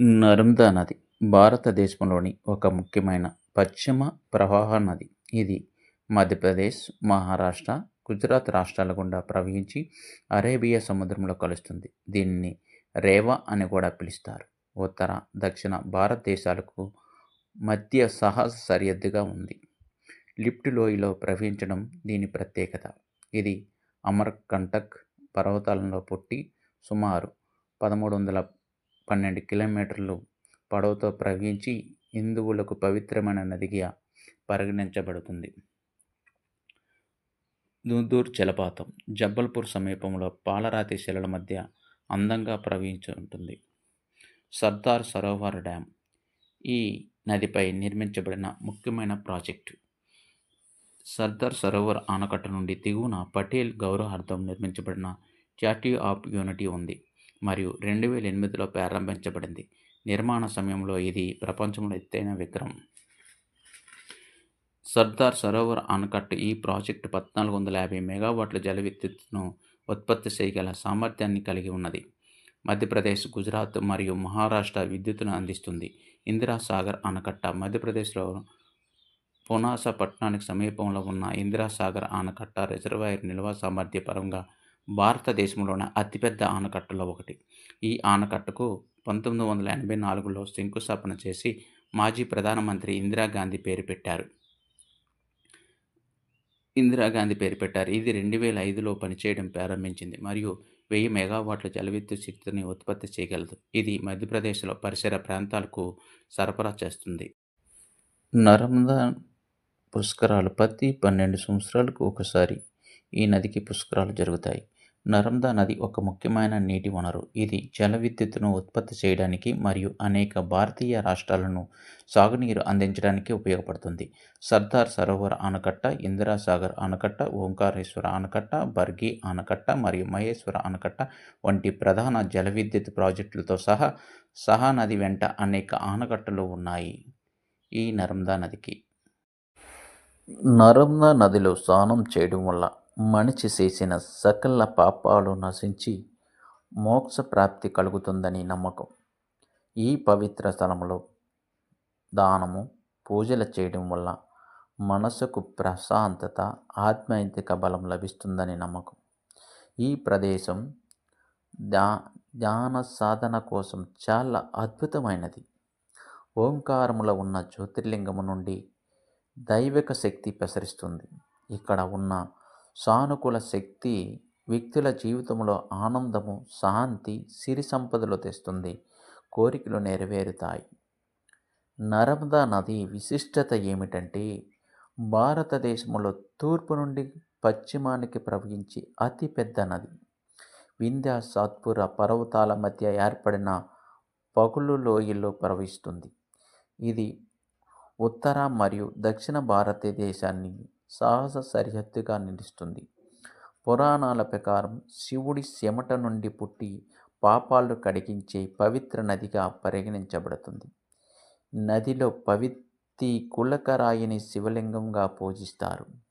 నర్మదా నది భారతదేశంలోని ఒక ముఖ్యమైన పశ్చిమ ప్రవాహ నది. ఇది మధ్యప్రదేశ్ మహారాష్ట్ర గుజరాత్ రాష్ట్రాల గుండా ప్రవహించి అరేబియా సముద్రంలో కలుస్తుంది. దీనిని రేవా అని కూడా పిలుస్తారు. ఉత్తర దక్షిణ భారతదేశాలకు మధ్య సహజ సరిహద్దుగా ఉంది. లిఫ్ట్ లోయలో ప్రవహించడం దీని ప్రత్యేకత. ఇది అమర్కంటక్ పర్వతాలలో పుట్టి సుమారు పదమూడు వందల పన్నెండు కిలోమీటర్లు పొడవుతో ప్రవహించి హిందువులకు పవిత్రమైన నదిగా పరిగణించబడుతుంది. దూదూర్ జలపాతం జబ్బల్పూర్ సమీపంలో పాలరాతి శిలల మధ్య అందంగా ప్రవహించి ఉంటుంది సర్దార్ సరోవర్ డ్యామ్ ఈ నదిపై నిర్మించబడిన ముఖ్యమైన ప్రాజెక్టు. సర్దార్ సరోవర్ ఆనకట్ట నుండి దిగువన పటేల్ గౌరవార్థం నిర్మించబడిన స్టాట్యూ ఆఫ్ యూనిటీ ఉంది. మరియు రెండు వేల ఎనిమిదిలో ప్రారంభించబడింది. నిర్మాణ సమయంలో ఇది ప్రపంచంలో ఎత్తైన విగ్రహం. సర్దార్ సరోవర్ ఆనకట్ట ఈ ప్రాజెక్టు పద్నాలుగు వందల యాభై మెగావాట్ల జల విద్యుత్తును ఉత్పత్తి చేయగల సామర్థ్యాన్ని కలిగి ఉన్నది. మధ్యప్రదేశ్ గుజరాత్ మరియు మహారాష్ట్ర విద్యుత్తును అందిస్తుంది. ఇందిరా సాగర్ ఆనకట్ట మధ్యప్రదేశ్లో పునాస పట్టణానికి సమీపంలో ఉన్న ఇందిరా సాగర్ ఆనకట్ట రిజర్వాయర్ నిల్వ సామర్థ్య పరంగా భారతదేశంలోని అతిపెద్ద ఆనకట్టలో ఒకటి. ఈ ఆనకట్టకు పంతొమ్మిది వందల ఎనభై నాలుగులో శంకుస్థాపన చేసి మాజీ ప్రధానమంత్రి ఇందిరాగాంధీ పేరు పెట్టారు. ఇందిరాగాంధీ పేరు పెట్టారు. ఇది రెండు వేల ఐదులో పనిచేయడం ప్రారంభించింది మరియు వెయ్యి మెగావాట్ల జల విద్యుత్ శక్తిని ఉత్పత్తి చేయగలదు. ఇది మధ్యప్రదేశ్లో పరిసర ప్రాంతాలకు సరఫరా చేస్తుంది. నర్మదా పుష్కరాలు ప్రతి పన్నెండు సంవత్సరాలకు ఒకసారి ఈ నదికి పుష్కరాలు జరుగుతాయి. నర్మదా నది ఒక ముఖ్యమైన నీటి వనరు. ఇది జల విద్యుత్తును ఉత్పత్తి చేయడానికి మరియు అనేక భారతీయ రాష్ట్రాలను సాగునీరు అందించడానికి ఉపయోగపడుతుంది. సర్దార్ సరోవర్ ఆనకట్ట ఇందిరా సాగర్ ఆనకట్ట ఓంకారేశ్వర ఆనకట్ట బర్గి ఆనకట్ట మరియు మహేశ్వర ఆనకట్ట వంటి ప్రధాన జల విద్యుత్ ప్రాజెక్టులతో సహా సహా నది వెంట అనేక ఆనకట్టలు ఉన్నాయి ఈ నర్మదా నదికి. నర్మదా నదిలో స్నానం చేయడం వల్ల మనిషి చేసిన సకల పాపాలు నశించి మోక్ష ప్రాప్తి కలుగుతుందని నమ్మకం. ఈ పవిత్ర స్థలంలో దానము పూజలు చేయడం వల్ల మనసుకు ప్రశాంతత ఆధ్యాత్మిక బలం లభిస్తుందని నమ్మకం. ఈ ప్రదేశం ధ్యా ధ్యాన సాధన కోసం చాలా అద్భుతమైనది. ఓంకారములో ఉన్న జ్యోతిర్లింగము నుండి దైవిక శక్తి ప్రసరిస్తుంది. ఇక్కడ ఉన్న సానుకూల శక్తి వ్యక్తుల జీవితంలో ఆనందము శాంతి సిరి సంపదలు తెస్తుంది. కోరికలు నెరవేరుతాయి. నర్మదా నది విశిష్టత ఏమిటంటే భారతదేశంలో తూర్పు నుండి పశ్చిమానికి ప్రవహించి అతిపెద్ద నది. వింధ్య సాత్పుర పర్వతాల మధ్య ఏర్పడిన పగులు లోయల్లో ప్రవహిస్తుంది. ఇది ఉత్తర మరియు దక్షిణ భారతదేశాన్ని సాహస సరిహద్దుగా నిలుస్తుంది. పురాణాల ప్రకారం శివుడి చెమట నుండి పుట్టి పాపాలు కడిగించే పవిత్ర నదిగా పరిగణించబడుతుంది. నదిలో పవిత్రి కులకరాయిని శివలింగంగా పూజిస్తారు.